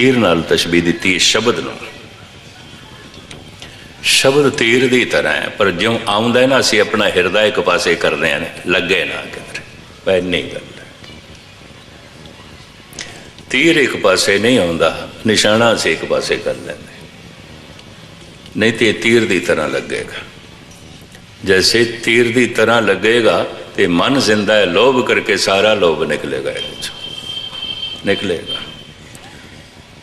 ਤੀਰ ਨਾਲ ਤਸ਼ਬੀਹ ਦਿੱਤੀ ਹੈ ਸ਼ਬਦ ਨੂੰ। ਸ਼ਬਦ ਤੀਰ ਦੀ ਤਰ੍ਹਾਂ ਹੈ, ਪਰ ਜਿਉਂ ਆਉਂਦਾ ਹੈ ਨਾ, ਅਸੀਂ ਆਪਣਾ ਹਿਰਦਾ ਇੱਕ ਪਾਸੇ ਕਰਦੇ ਹਾਂ, ਲੱਗੇ ਨਾ ਕਿਧਰੇ। ਪੈ ਨਹੀਂ ਗੱਲ ਤੀਰ ਇੱਕ ਪਾਸੇ ਨਹੀਂ ਆਉਂਦਾ, ਨਿਸ਼ਾਨਾ ਅਸੀਂ ਇੱਕ ਪਾਸੇ ਕਰ ਲੈਂਦੇ ਨਹੀਂ ਤੇ ਇਹ ਤੀਰ ਦੀ ਤਰ੍ਹਾਂ ਲੱਗੇਗਾ। ਜੈਸੇ ਤੀਰ ਦੀ ਤਰ੍ਹਾਂ ਲੱਗੇਗਾ, ਤੇ ਮਨ ਜ਼ਿੰਦਾ ਹੈ, ਲੋਭ ਕਰਕੇ ਸਾਰਾ ਲੋਭ ਨਿਕਲੇਗਾ ਇਹਦੇ ਚੋਂ। ਨਿਕਲੇਗਾ।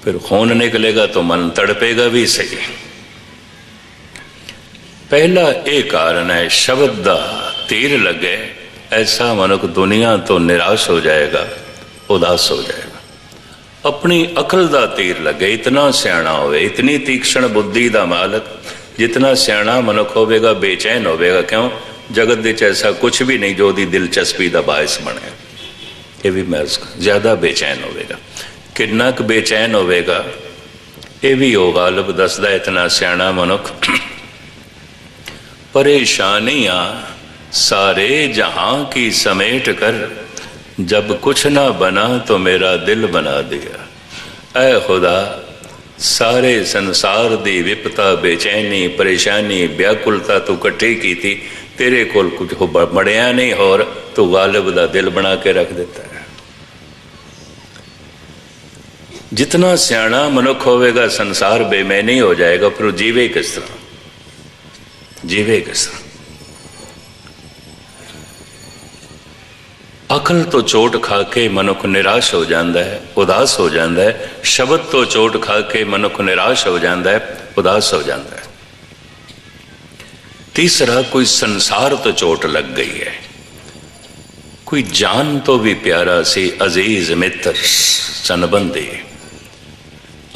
ਫਿਰ ਖੂਨ ਨਿਕਲੇਗਾ ਤਾਂ ਮਨ ਤੜਪੇਗਾ ਵੀ ਸਹੀ। ਪਹਿਲਾ ਇਹ ਕਾਰਨ ਹੈ, ਸ਼ਬਦ ਦਾ ਤੀਰ ਲੱਗੇ, ਐਸਾ ਮਨੁੱਖ ਦੁਨੀਆ ਤੋਂ ਨਿਰਾਸ਼ ਹੋ ਜਾਏਗਾ, ਉਦਾਸ ਹੋ ਜਾਏਗਾ। ਆਪਣੀ ਅਕਲ ਦਾ ਤੀਰ ਲੱਗੇ, ਇਤਨਾ ਸਿਆਣਾ ਹੋਵੇ, ਇਤਨੀ ਤੀਕਸ਼ਣ ਬੁੱਧੀ ਦਾ ਮਾਲਕ, ਜਿਤਨਾ ਸਿਆਣਾ ਮਨੁੱਖ ਹੋਵੇਗਾ, ਬੇਚੈਨ ਹੋਵੇਗਾ, ਕਿਉਂ? ਜਗਤ ਵਿੱਚ ਐਸਾ ਕੁਝ ਵੀ ਨਹੀਂ ਜੋ ਦੀ ਦਿਲਚਸਪੀ ਦਾ ਬਾਇਸ ਬਣੇ ਇਹ ਵੀ ਮੈਂ ਜ਼ਿਆਦਾ ਬੇਚੈਨ ਹੋਵੇਗਾ। ਕਿੰਨਾ ਕੁ ਬੇਚੈਨ ਹੋਵੇਗਾ ਇਹ ਵੀ ਉਹ ਗਾਲਬ ਦੱਸਦਾ ਇਤਨਾ ਸਿਆਣਾ ਮਨੁੱਖ परेशानियां सारे जहां की समेट कर जब कुछ ना बना तो मेरा दिल बना दिया ऐ खुदा ਸਾਰੇ ਸੰਸਾਰ ਦੀ ਵਿਪਤਾ ਬੇਚੈਨੀ ਪਰੇਸ਼ਾਨੀ ਵਿਆਕੁਲਤਾ ਤੂੰ ਇਕੱਠੀ ਕੀਤੀ ਤੇਰੇ ਕੋਲ ਕੁਝ ਹੋ ਮੜਿਆ ਨਹੀਂ ਹੋਰ ਤੂੰ ਗਾਲਿਬ ਦਾ ਦਿਲ ਬਣਾ ਕੇ ਰੱਖ ਦਿੱਤਾ ਹੈ ਜਿਤਨਾ ਸਿਆਣਾ ਮਨੁੱਖ ਹੋਵੇਗਾ ਸੰਸਾਰ ਬੇਮੈਨੀ ਹੋ ਜਾਏਗਾ ਪਰ ਜੀਵੇ ਕਿਸ ਤਰ੍ਹਾਂ ਜੀਵੇ ਕਿਸ ਤਰ੍ਹਾਂ ਅਕਲ ਤੋਂ ਚੋਟ ਖਾ ਕੇ ਮਨੁੱਖ ਨਿਰਾਸ਼ ਹੋ ਜਾਂਦਾ ਹੈ ਉਦਾਸ ਹੋ ਜਾਂਦਾ ਹੈ ਸ਼ਬਦ ਤੋਂ ਚੋਟ ਖਾ ਕੇ ਮਨੁੱਖ ਨਿਰਾਸ਼ ਹੋ ਜਾਂਦਾ ਹੈ ਉਦਾਸ ਹੋ ਜਾਂਦਾ ਹੈ ਤੀਸਰਾ ਕੋਈ ਸੰਸਾਰ ਤੋਂ ਚੋਟ ਲੱਗ ਗਈ ਹੈ ਕੋਈ ਜਾਨ ਤੋਂ ਵੀ ਪਿਆਰਾ ਸੀ ਅਜ਼ੀਜ਼ ਮਿੱਤਰ ਸੰਬੰਧੀ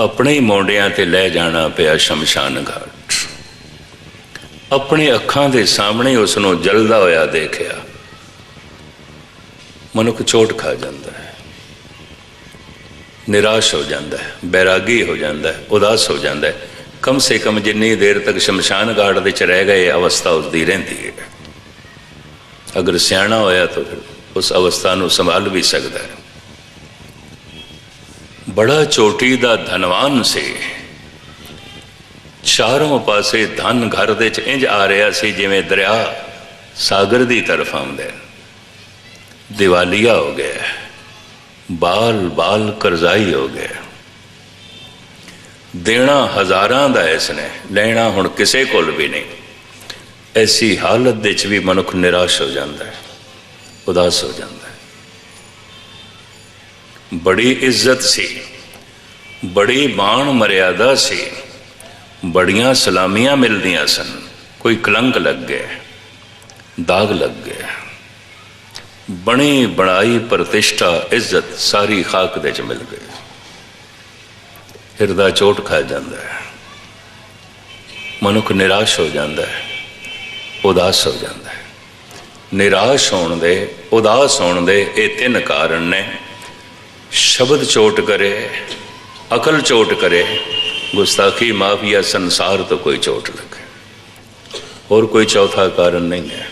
ਆਪਣੇ ਹੀ ਮੋਢਿਆਂ ਤੇ ਲੈ ਜਾਣਾ ਪਿਆ ਸ਼ਮਸ਼ਾਨ ਘਾਟ। ਆਪਣੇ ਅੱਖਾਂ ਦੇ ਸਾਹਮਣੇ ਉਸ ਨੂੰ ਜਲਦਾ ਹੋਇਆ ਦੇਖਿਆ। ਮਨੁੱਖ ਚੋਟ ਖਾ ਜਾਂਦਾ ਹੈ। ਨਿਰਾਸ਼ ਹੋ ਜਾਂਦਾ ਹੈ, ਬੈਰਾਗੀ ਹੋ ਜਾਂਦਾ ਹੈ, ਉਦਾਸ ਹੋ ਜਾਂਦਾ ਹੈ। ਕਮ ਸੇ ਕਮ ਜਿੰਨੀ ਦੇਰ ਤੱਕ ਸ਼ਮਸ਼ਾਨ ਘਾਟ ਦੇ ਚ ਰਹਿ ਗਏ ਅਵਸਥਾ ਉਸ ਦੀ ਰਹਿੰਦੀ ਹੈ। ਅਗਰ ਸਿਆਣਾ ਹੋਇਆ ਤਾਂ ਫਿਰ ਉਸ ਅਵਸਥਾ ਨੂੰ ਸੰਭਾਲ ਵੀ ਸਕਦਾ ਹੈ। ਬੜਾ ਚੋਟੀ ਦਾ ਧਨਵਾਨ ਸੀ। ਚਾਰੋਂ ਪਾਸੇ ਧਨ ਘਰ ਦੇ ਚ ਇੰਜ ਆ ਰਿਹਾ ਸੀ ਜਿਵੇਂ ਦਰਿਆ ਸਾਗਰ ਦੀ ਤਰਫ ਆਉਂਦਾ ਹੈ। ਦਿਵਾਲੀਆ ਹੋ ਗਿਆ ਬਾਲ ਬਾਲ ਕਰਜ਼ਾਈ ਹੋ ਗਿਆ ਦੇਣਾ ਹਜ਼ਾਰਾਂ ਦਾ ਇਸ ਨੇ, ਲੈਣਾ ਹੁਣ ਕਿਸੇ ਕੋਲ ਵੀ ਨਹੀਂ। ਐਸੀ ਹਾਲਤ ਦੇ ਵਿੱਚ ਵੀ ਮਨੁੱਖ ਨਿਰਾਸ਼ ਹੋ ਜਾਂਦਾ ਹੈ, ਉਦਾਸ ਹੋ ਜਾਂਦਾ ਹੈ। ਬੜੀ ਇੱਜ਼ਤ ਸੀ, ਬੜੀ ਬਾਣ ਮਰਿਆਦਾ ਸੀ, ਬੜੀਆਂ ਸਲਾਮੀਆਂ ਮਿਲਦੀਆਂ ਸਨ। ਕੋਈ ਕਲੰਕ ਲੱਗ ਗਿਆ, ਦਾਗ ਲੱਗ ਗਿਆ। ਬਣੀ ਬਣਾਈ ਪ੍ਰਤਿਸ਼ਠਾ, ਇੱਜ਼ਤ ਸਾਰੀ ਖਾਕ ਦੇ ਚ ਮਿਲ ਗਈ। ਹਿਰਦਾ ਚੋਟ ਖਾ ਜਾਂਦਾ ਹੈ। ਮਨੁੱਖ ਨਿਰਾਸ਼ ਹੋ ਜਾਂਦਾ ਹੈ, ਉਦਾਸ ਹੋ ਜਾਂਦਾ ਹੈ। ਨਿਰਾਸ਼ ਹੋਣ ਦੇ, ਉਦਾਸ ਹੋਣ ਦੇ ਇਹ ਤਿੰਨ ਕਾਰਨ ਨੇ। ਸ਼ਬਦ ਚੋਟ ਕਰੇ, ਅਕਲ ਚੋਟ ਕਰੇ, ਗੁਸਤਾਖੀ ਮਾਫ਼ ਜਾਂ ਸੰਸਾਰ ਤੋਂ ਕੋਈ ਚੋਟ ਲੱਗੇ ਹੋਰ ਕੋਈ ਚੌਥਾ ਕਾਰਨ ਨਹੀਂ ਹੈ।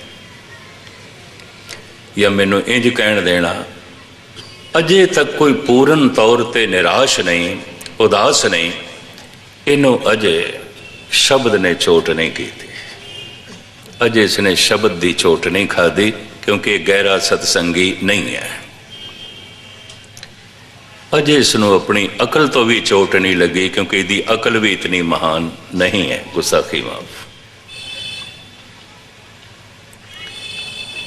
ਜਾਂ ਮੈਨੂੰ ਇੰਜ ਕਹਿਣ ਦੇਣਾ, ਅਜੇ ਤੱਕ ਕੋਈ ਪੂਰਨ ਤੌਰ ਤੇ ਨਿਰਾਸ਼ ਨਹੀਂ, ਉਦਾਸ ਨਹੀਂ, ਇਹਨੂੰ ਅਜੇ ਸ਼ਬਦ ਨੇ ਚੋਟ ਨਹੀਂ ਕੀਤੀ। ਅਜੇ ਇਸਨੇ ਸ਼ਬਦ ਦੀ ਚੋਟ ਨਹੀਂ ਖਾਦੀ ਕਿਉਂਕਿ ਇਹ ਗਹਿਰਾ ਸਤਸੰਗੀ ਨਹੀਂ ਹੈ। ਅਜੇ ਇਸ ਨੂੰ ਆਪਣੀ ਅਕਲ ਤੋਂ ਵੀ ਚੋਟ ਨਹੀਂ ਲੱਗੀ, ਕਿਉਂਕਿ ਇਹਦੀ ਅਕਲ ਵੀ ਇਤਨੀ ਮਹਾਨ ਨਹੀਂ ਹੈ। ਗੁਸਾਖੀ ਮਾਫ।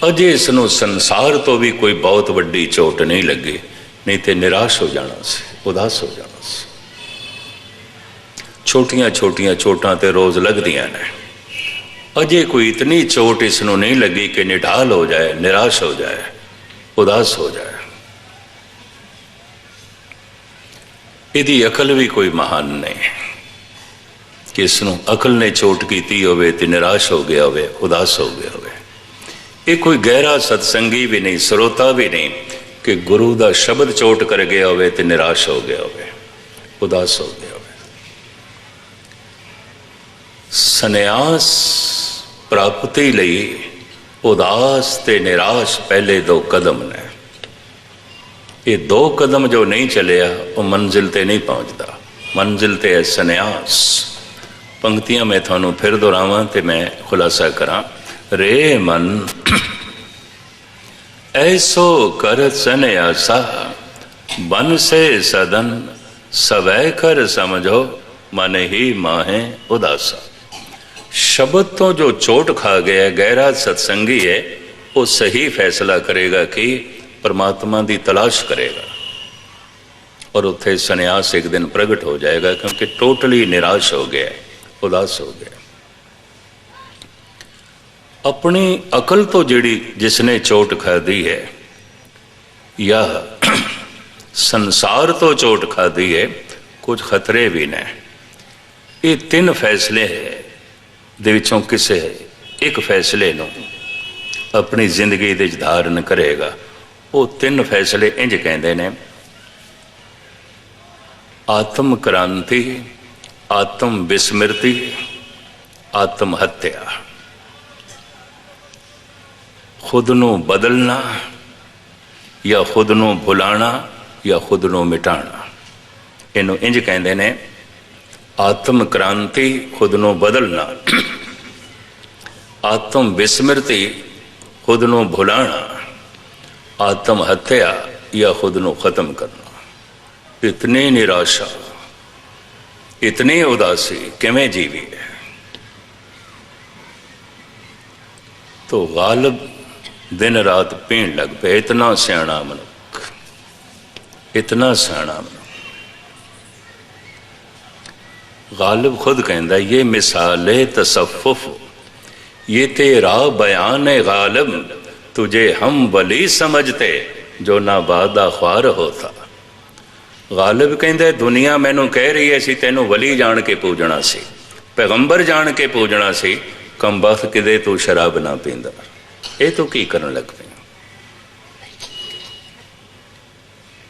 ਅਜੇ ਇਸ ਨੂੰ ਸੰਸਾਰ ਤੋਂ ਵੀ ਕੋਈ ਬਹੁਤ ਵੱਡੀ ਚੋਟ ਨਹੀਂ ਲੱਗੀ, ਨਹੀਂ ਤੇ ਨਿਰਾਸ਼ ਹੋ ਜਾਣਾ ਸੀ, ਉਦਾਸ ਹੋ ਜਾਣਾ ਸੀ। ਛੋਟੀਆਂ ਛੋਟੀਆਂ ਚੋਟਾਂ ਤੇ ਰੋਜ਼ ਲੱਗਦੀਆਂ ਨੇ। ਅਜੇ ਕੋਈ ਇਤਨੀ ਚੋਟ ਇਸ ਨੂੰ ਨਹੀਂ ਲੱਗੀ ਕਿ ਨਿਢਾਲ ਹੋ ਜਾਏ, ਨਿਰਾਸ਼ ਹੋ ਜਾਏ, ਉਦਾਸ ਹੋ ਜਾਏ। ਇਹਦੀ ਅਕਲ ਵੀ ਕੋਈ ਮਹਾਨ ਨਹੀਂ। ਕਿ ਨੂੰ ਅਕਲ ਨੇ ਚੋਟ ਕੀਤੀ ਹੋਵੇ ਤੇ ਨਿਰਾਸ਼ ਹੋ ਗਿਆ ਹੋਵੇ, ਉਦਾਸ ਹੋ ਗਿਆ ਹੋਵੇ। ਇਹ ਕੋਈ ਗਹਿਰਾ ਸਤਸੰਗੀ ਵੀ ਨਹੀਂ, ਸਰੋਤਾ ਵੀ ਨਹੀਂ ਕਿ ਗੁਰੂ ਦਾ ਸ਼ਬਦ ਚੋਟ ਕਰ ਗਿਆ ਹੋਵੇ ਤੇ ਨਿਰਾਸ਼ ਹੋ ਗਿਆ ਹੋਵੇ, ਉਦਾਸ ਹੋ ਗਿਆ ਹੋਵੇ। ਸੰਨਿਆਸ ਪ੍ਰਾਪਤੀ ਲਈ ਉਦਾਸ ਤੇ ਨਿਰਾਸ਼ ਪਹਿਲੇ ਦੋ ਕਦਮ ਨੇ। ਇਹ ਦੋ ਕਦਮ ਜੋ ਨਹੀਂ ਚੱਲਿਆ, ਉਹ ਮੰਜ਼ਿਲ ਤੇ ਨਹੀਂ ਪਹੁੰਚਦਾ। ਮੰਜ਼ਿਲ ਤੇ ਹੈ ਸੰਨਿਆਸ। ਪੰਕਤੀਆਂ ਮੈਂ ਤੁਹਾਨੂੰ ਫਿਰ ਦੁਹਰਾਵਾਂ ਤੇ ਮੈਂ ਖੁਲਾਸਾ ਕਰਾਂ। ਰੇ ਮਨ, ਐਸੋ ਕਰ ਸੰਨਿਆਸਾ, ਬਨ ਸੇ ਸਦਨ, ਸਵੈ ਕਰ ਸਮਝੋ, ਮਨ ਹੀ ਮਾਹੇ ਉਦਾਸਾ। ਸ਼ਬਦ ਤੋਂ ਜੋ ਚੋਟ ਖਾ ਗਿਆ, ਗਹਿਰਾ ਸਤਸੰਗੀ ਹੈ, ਉਹ ਸਹੀ ਫੈਸਲਾ ਕਰੇਗਾ ਕਿ ਪਰਮਾਤਮਾ ਦੀ ਤਲਾਸ਼ ਕਰੇਗਾ। ਔਰ ਉੱਥੇ ਸੰਨਿਆਸ ਇੱਕ ਦਿਨ ਪ੍ਰਗਟ ਹੋ ਜਾਏਗਾ ਕਿਉਂਕਿ ਟੋਟਲੀ ਨਿਰਾਸ਼ ਹੋ ਗਿਆ ਉਦਾਸ ਹੋ ਗਿਆ ਆਪਣੀ ਅਕਲ ਤੋਂ ਜਿਹੜੀ ਜਿਸਨੇ ਚੋਟ ਖਾਦੀ ਹੈ ਜਾਂ ਸੰਸਾਰ ਤੋਂ ਚੋਟ ਖਾਦੀ ਹੈ, ਕੁਝ ਖਤਰੇ ਵੀ ਨੇ। ਇਹ ਤਿੰਨ ਫੈਸਲੇ ਦੇ ਵਿੱਚੋਂ ਕਿਸੇ ਇੱਕ ਫੈਸਲੇ ਨੂੰ ਆਪਣੀ ਜ਼ਿੰਦਗੀ ਦੇ ਵਿੱਚ ਧਾਰਨ ਕਰੇਗਾ। ਉਹ ਤਿੰਨ ਫੈਸਲੇ ਇੰਜ ਕਹਿੰਦੇ ਨੇ। ਆਤਮ ਕ੍ਰਾਂਤੀ, ਆਤਮ ਵਿਸਮ੍ਰਿਤੀ, ਆਤਮ ਹੱਤਿਆ। ਖੁਦ ਨੂੰ ਬਦਲਣਾ ਜਾਂ ਖੁਦ ਨੂੰ ਭੁਲਾਣਾ ਜਾਂ ਖੁਦ ਨੂੰ ਮਿਟਾਣਾ ਇਹਨੂੰ ਇੰਜ ਕਹਿੰਦੇ ਨੇ, ਆਤਮ ਕ੍ਰਾਂਤੀ ਖੁਦ ਨੂੰ ਬਦਲਣਾ, ਆਤਮ ਵਿਸਮ੍ਰਿਤੀ ਖੁਦ ਨੂੰ ਭੁਲਾਣਾ। ਆਤਮ ਹੱਤਿਆ ਜਾਂ ਖੁਦ ਨੂੰ ਖਤਮ ਕਰਨਾ ਇਤਨੀ ਨਿਰਾਸ਼ਾ ਇਤਨੀ ਉਦਾਸੀ ਕਿਵੇਂ ਜੀਵੀ ਹੈ ਤੋ ਗਾਲਬ ਦਿਨ ਰਾਤ ਪੀਣ ਲੱਗ ਪਿਆ ਇਤਨਾ ਸਿਆਣਾ ਮਨੁੱਖ ਇਤਨਾ ਸਿਆਣਾ ਮਨੁੱਖ गालिब खुद कहता ये मिसाल तसफ़ुफ ये तेरा बयान गालिब तुझे हम वली समझते जो ना वादा ख्वार होता गालिब कहते दुनिया मैनू कह रही है सी तेनों वली जान के पूजना सी पैगंबर जान के पूजना सी कम बख किदे तू शराब ना पींदा ये तू की करन लग पे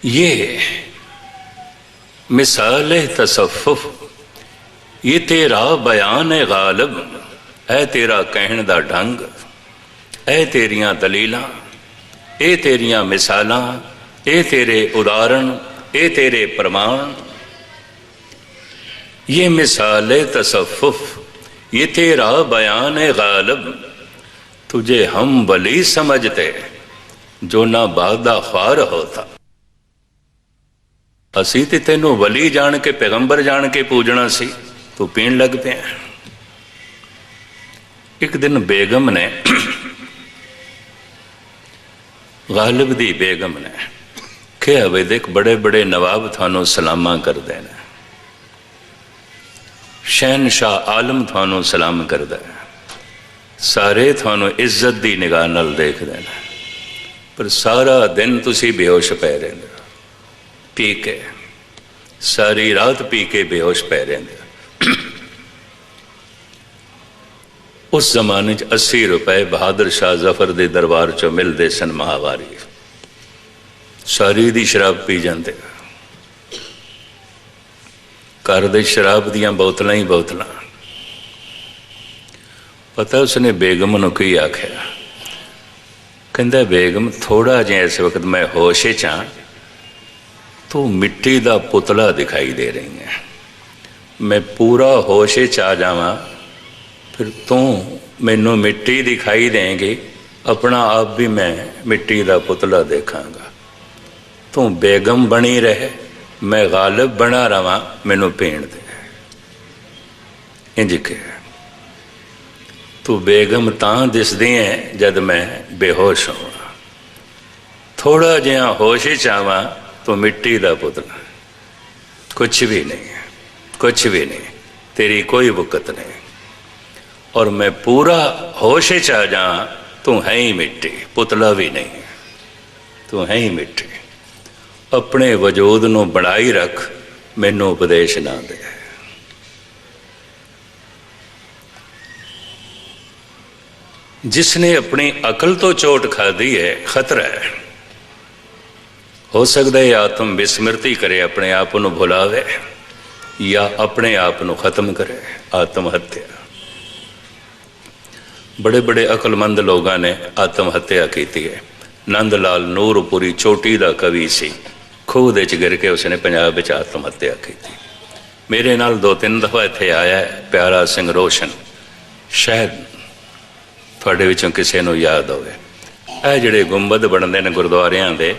ये मिसाल तसफ़ुफ ਇਹ ਤੇਰਾ ਬਿਆਨ ਹੈ ਗਾਲਬ ਹੈ ਤੇਰਾ ਕਹਿਣ ਦਾ ਢੰਗ ਇਹ ਤੇਰੀਆਂ ਦਲੀਲਾਂ, ਇਹ ਤੇਰੀਆਂ ਮਿਸਾਲਾਂ, ਇਹ ਤੇਰੇ ਉਦਾਹਰਣ, ਇਹ ਤੇਰੇ ਪ੍ਰਮਾਣ। ਇਹ ਮਿਸਾਲ ਹੈ ਤਸਫੁਫ ਇਹ ਤੇਰਾ ਬਿਆਨ ਹੈ ਗਾਲਬ। ਤੁਝੇ ਹਮ ਬਲੀ ਸਮਝਤੇ ਜੋ ਨਾ ਬਾਦਾ ਖਾਰ ਹੋਤਾ। ਅਸੀਂ ਤੇ ਤੈਨੂੰ ਵਲੀ ਜਾਣ ਕੇ ਪੈਗੰਬਰ ਜਾਣ ਕੇ ਪੂਜਣਾ ਸੀ, ਤੂੰ ਪੀਣ ਲੱਗ ਪਿਆ। ਇੱਕ ਦਿਨ ਬੇਗਮ ਨੇ ਗਾਲਿਬ ਦੀ ਬੇਗਮ ਨੇ ਕਿਹਾ ਵੇ ਦੇਖ ਬੜੇ ਬੜੇ ਨਵਾਬ ਤੁਹਾਨੂੰ ਸਲਾਮਾਂ ਕਰਦੇ ਨੇ ਸ਼ਹਿਨशाह ਆਲਮ ਤੁਹਾਨੂੰ ਸਲਾਮ ਕਰਦਾ ਹੈ ਸਾਰੇ ਤੁਹਾਨੂੰ ਇੱਜ਼ਤ ਦੀ ਨਿਗਾਹ ਨਾਲ ਦੇਖਦੇ ਨੇ ਪਰ ਸਾਰਾ ਦਿਨ ਤੁਸੀਂ ਬੇਹੋਸ਼ ਪੈ ਰਹਿੰਦੇ ਹੋ ਪੀ ਕੇ ਸਾਰੀ ਰਾਤ ਪੀ ਕੇ ਬੇਹੋਸ਼ ਪੈ ਰਹਿੰਦੇ ਉਸ ਜ਼ਮਾਨੇ 'ਚ 80 ਰੁਪਏ ਬਹਾਦਰ ਸ਼ਾਹ ਜ਼ਫਰ ਦੇ ਦਰਬਾਰ 'ਚੋਂ ਮਿਲਦੇ ਸਨ ਮਹਾਵਾਰੀ। ਸਾਰੀ ਦੀ ਸ਼ਰਾਬ ਪੀ ਜਾਂਦੇ। ਘਰ ਦੇ ਸ਼ਰਾਬ ਦੀਆਂ ਬੋਤਲਾਂ ਹੀ ਬੋਤਲਾਂ। ਪਤਾ ਉਸਨੇ ਬੇਗਮ ਨੂੰ ਕੀ ਆਖਿਆ? ਕਹਿੰਦਾ, ਬੇਗਮ ਥੋੜਾ ਜਿਹਾ ਇਸ ਵਕਤ ਮੈਂ ਹੋਸ਼ੇ 'ਚ ਹਾਂ। ਤੂੰ ਮਿੱਟੀ ਦਾ ਪੁਤਲਾ ਦਿਖਾਈ ਦੇ ਰਹੀ ਹੈ। ਮੈਂ ਪੂਰਾ ਹੋਸ਼ੇ 'ਚ ਆ ਜਾਵਾਂ। ਫਿਰ ਤੂੰ ਮੈਨੂੰ ਮਿੱਟੀ ਦਿਖਾਈ ਦੇਂਗੇ, ਆਪਣਾ ਆਪ ਵੀ ਮੈਂ ਮਿੱਟੀ ਦਾ ਪੁਤਲਾ ਦੇਖਾਂਗਾ। ਤੂੰ ਬੇਗਮ ਬਣੀ ਰਹੇ, ਮੈਂ ਗਾਲਬ ਬਣਾ ਰਵਾਂ, ਮੈਨੂੰ ਪੀਣ ਦੇ। ਇੰਜ ਕਿਹਾ। ਤੂੰ ਬੇਗਮ ਤਾਂ ਦਿਸਦੀ ਹੈ ਜਦ ਮੈਂ ਬੇਹੋਸ਼ ਹੋਵਾਂ। ਥੋੜਾ ਜਿਹਾ ਹੋਸ਼ ਚ ਆਵਾਂ, ਤੂੰ ਮਿੱਟੀ ਦਾ ਪੁਤਲਾ। ਕੁਝ ਵੀ ਨਹੀਂ ਕੁਝ ਵੀ ਨਹੀਂ, ਤੇਰੀ ਕੋਈ ਵਕਤ ਨਹੀਂ। और मैं पूरा होश च आ जा तू है ही मिट्टी पुतला भी नहीं तू है ही मिट्टी अपने वजूद ਨੂੰ ਬਣਾਈ ਰੱਖ ਮੈਨੂੰ ਉਪਦੇਸ਼ ਨਾ ਦੇ ਜਿਸਨੇ ਆਪਣੀ ਅਕਲ ਤੋਂ ਚੋਟ ਖਾਦੀ ਹੈ ਖਤਰਾ ਹੈ ਹੋ ਸਕਦਾ ਹੈ ਆਤਮ ਵਿਸਮ੍ਰਿਤੀ ਕਰੇ ਆਪਣੇ ਆਪ ਨੂੰ ਭੁਲਾਵੇ ਜਾਂ ਆਪਣੇ ਆਪ ਨੂੰ ਖਤਮ ਕਰੇ ਆਤਮ ਹੱਤਿਆ ਬੜੇ ਬੜੇ ਅਕਲਮੰਦ ਲੋਕਾਂ ਨੇ ਆਤਮ ਹੱਤਿਆ ਕੀਤੀ ਹੈ। ਨੰਦ ਲਾਲ ਨੂਰਪੁਰੀ ਚੋਟੀ ਦਾ ਕਵੀ ਸੀ। ਖੂਹ ਦੇ ਚ ਗਿਰ ਕੇ ਉਸਨੇ ਪੰਜਾਬ ਵਿੱਚ ਆਤਮ ਹੱਤਿਆ ਕੀਤੀ। ਮੇਰੇ ਨਾਲ ਦੋ ਤਿੰਨ ਦਫਾ ਇੱਥੇ ਆਇਆ ਪਿਆਰਾ ਸਿੰਘ ਰੋਸ਼ਨ। ਸ਼ਾਇਦ ਤੁਹਾਡੇ ਵਿੱਚੋਂ ਕਿਸੇ ਨੂੰ ਯਾਦ ਹੋਵੇ। ਇਹ ਜਿਹੜੇ ਗੁੰਬਦ ਬਣਦੇ ਨੇ ਗੁਰਦੁਆਰਿਆਂ ਦੇ,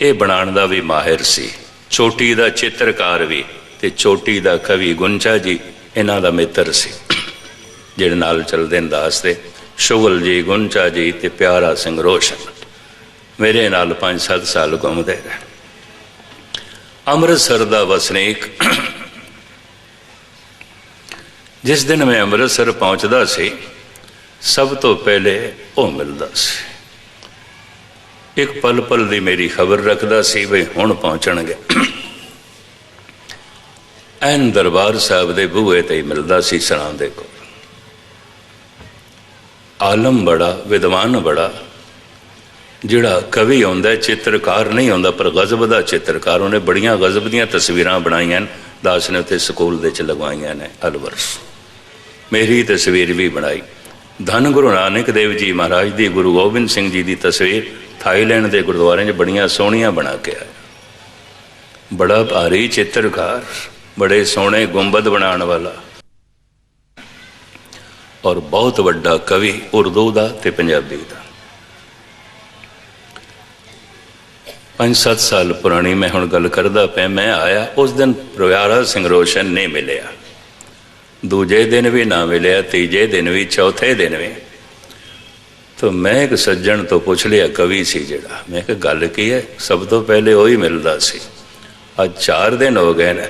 ਇਹ ਬਣਾਉਣ ਦਾ ਵੀ ਮਾਹਿਰ ਸੀ। ਚੋਟੀ ਦਾ ਚਿੱਤਰਕਾਰ ਵੀ ਤੇ ਚੋਟੀ ਦਾ ਕਵੀ ਗੁੰਚਾ ਜੀ, ਇਹਨਾਂ ਦਾ ਮਿੱਤਰ ਸੀ। ਜਿਹੜੇ ਨਾਲ ਚੱਲਦੇ ਨੇ ਦਾਸ ਦੇ ਸ਼ੁਗਲ ਜੀ ਗੁੰਚਾ ਜੀ ਤੇ ਪਿਆਰਾ ਸਿੰਘ ਰੋਸ਼ਨ। ਮੇਰੇ ਨਾਲ 5-7 ਸਾਲ ਘੁੰਮਦੇ ਰਹੇ। ਅੰਮ੍ਰਿਤਸਰ ਦਾ ਵਸਨੀਕ। ਜਿਸ ਦਿਨ ਮੈਂ ਅੰਮ੍ਰਿਤਸਰ ਪਹੁੰਚਦਾ ਸੀ, ਸਭ ਤੋਂ ਪਹਿਲੇ ਉਹ ਮਿਲਦਾ ਸੀ। ਇੱਕ ਪਲ ਪਲ ਦੀ ਮੇਰੀ ਖਬਰ ਰੱਖਦਾ ਸੀ ਵੀ ਹੁਣ ਪਹੁੰਚਣਗੇ। ਐਨ ਦਰਬਾਰ ਸਾਹਿਬ ਦੇ ਬੂਹੇ ਤੇ ਮਿਲਦਾ ਸੀ ਸਰਾਂ ਦੇ ਕੋਲ ਆਲਮ ਬੜਾ, ਵਿਦਵਾਨ ਬੜਾ। ਜਿਹੜਾ ਕਵੀ ਆਉਂਦਾ, ਚਿੱਤਰਕਾਰ ਨਹੀਂ ਆਉਂਦਾ, ਪਰ ਗਜ਼ਬ ਦਾ ਚਿੱਤਰਕਾਰ, ਉਹਨੇ ਬੜੀਆਂ ਗਜ਼ਬ ਦੀਆਂ ਤਸਵੀਰਾਂ ਬਣਾਈਆਂ ਨੇ, ਦਾਸ ਨੇ ਉੱਥੇ ਸਕੂਲ ਦੇ ਚ ਲਗਵਾਈਆਂ ਨੇ ਅਲਵਰਸ ਮੇਰੀ ਤਸਵੀਰ ਵੀ ਬਣਾਈ। ਧੰਨ ਗੁਰੂ ਨਾਨਕ ਦੇਵ ਜੀ ਮਹਾਰਾਜ ਦੀ, ਗੁਰੂ ਗੋਬਿੰਦ ਸਿੰਘ ਜੀ ਦੀ ਤਸਵੀਰ ਥਾਈਲੈਂਡ ਦੇ ਗੁਰਦੁਆਰਿਆਂ 'ਚ ਬੜੀਆਂ ਸੋਹਣੀਆਂ ਬਣਾ ਕੇ ਆਇਆ ਬੜਾ ਭਾਰੀ ਚਿੱਤਰਕਾਰ, ਬੜੇ ਸੋਹਣੇ ਗੁੰਬਦ ਬਣਾਉਣ ਵਾਲਾ। ਔਰ ਬਹੁਤ ਵੱਡਾ ਕਵੀ ਉਰਦੂ ਦਾ ਤੇ ਪੰਜਾਬੀ ਦਾ। ਪੰਜ ਸੱਤ ਸਾਲ ਪੁਰਾਣੀ ਮੈਂ ਹੁਣ ਗੱਲ ਕਰਦਾ ਪਿਆ, ਮੈਂ ਆਇਆ, ਉਸ ਦਿਨ ਪ੍ਰਵਿਆਰਾ ਸਿੰਘ ਰੋਸ਼ਨ ਨਹੀਂ ਮਿਲਿਆ। ਦੂਜੇ ਦਿਨ ਵੀ ਨਾ ਮਿਲਿਆ, ਤੀਜੇ ਦਿਨ ਵੀ, ਚੌਥੇ ਦਿਨ ਵੀ। ਤਾਂ ਮੈਂ ਇੱਕ ਸੱਜਣ ਤੋਂ ਪੁੱਛ ਲਿਆ, ਕਵੀ ਸੀ ਜਿਹੜਾ। ਮੈਂ ਕਿਹਾ, ਗੱਲ ਕੀ ਹੈ? ਸਭ ਤੋਂ ਪਹਿਲੇ ਉਹ ਹੀ ਮਿਲਦਾ ਸੀ। ਅੱਜ 4 ਦਿਨ ਹੋ ਗਏ ਨੇ।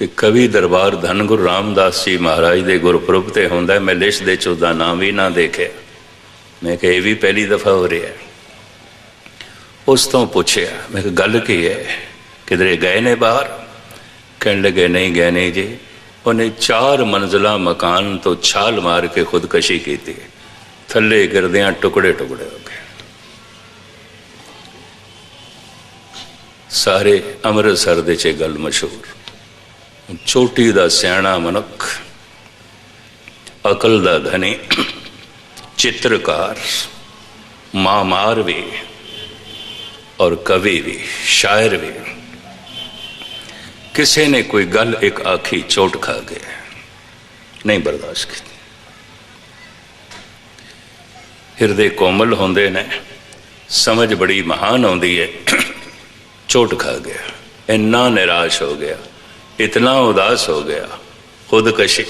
ਤੇ ਕਵੀ ਦਰਬਾਰ ਧੰਨ ਗੁਰੂ ਰਾਮਦਾਸ ਜੀ ਮਹਾਰਾਜ ਦੇ ਗੁਰਪੁਰਬ ਤੇ ਹੁੰਦਾ ਮੈਂ ਲਿਸਟ ਦੇ ਚ ਉਹਦਾ ਨਾਮ ਵੀ ਨਾ ਦੇਖਿਆ। ਮੈਂ ਕਿਹਾ, ਇਹ ਵੀ ਪਹਿਲੀ ਦਫਾ ਹੋ ਰਿਹਾ ਉਸ ਤੋਂ ਪੁੱਛਿਆ, ਮੈਂ ਕਿਹਾ, ਗੱਲ ਕੀ ਹੈ? ਕਿਧਰੇ ਗਏ ਨੇ ਬਾਹਰ? ਕਹਿਣ ਲੱਗੇ, ਨਹੀਂ ਗਏ ਨਹੀਂ ਜੀ। ਉਹਨੇ ਚਾਰ ਮੰਜ਼ਲਾ ਮਕਾਨ ਤੋਂ ਛਾਲ ਮਾਰ ਕੇ ਖੁਦਕਸ਼ੀ ਕੀਤੀ। ਥੱਲੇ ਗਿਰਦਿਆਂ ਟੁਕੜੇ ਟੁਕੜੇ ਹੋ ਗਏ। ਸਾਰੇ ਅੰਮ੍ਰਿਤਸਰ ਦੇ ਚ ਇਹ ਗੱਲ ਮਸ਼ਹੂਰ। ਚੋਟੀ ਦਾ ਸਿਆਣਾ ਮਨੁੱਖ, ਅਕਲ ਦਾ ਧਨੀ, ਚਿੱਤਰਕਾਰ, ਮਾਮਾਰ ਵੀ ਔਰ ਕਵੀ ਵੀ, ਸ਼ਾਇਰ ਵੀ। ਕਿਸੇ ਨੇ ਕੋਈ ਗੱਲ ਇੱਕ ਆਖੀ ਚੋਟ ਖਾ ਗਿਆ ਨਹੀਂ ਬਰਦਾਸ਼ਤ ਕੀਤੀ। ਹਿਰਦੇ ਕੋਮਲ ਹੁੰਦੇ ਨੇ, ਸਮਝ ਬੜੀ ਮਹਾਨ ਆਉਂਦੀ ਹੈ, ਚੋਟ ਖਾ ਗਿਆ, ਇੰਨਾ ਨਿਰਾਸ਼ ਹੋ ਗਿਆ। ਇਤਨਾ ਉਦਾਸ ਹੋ ਗਿਆ ਖੁਦਕਸ਼ੀ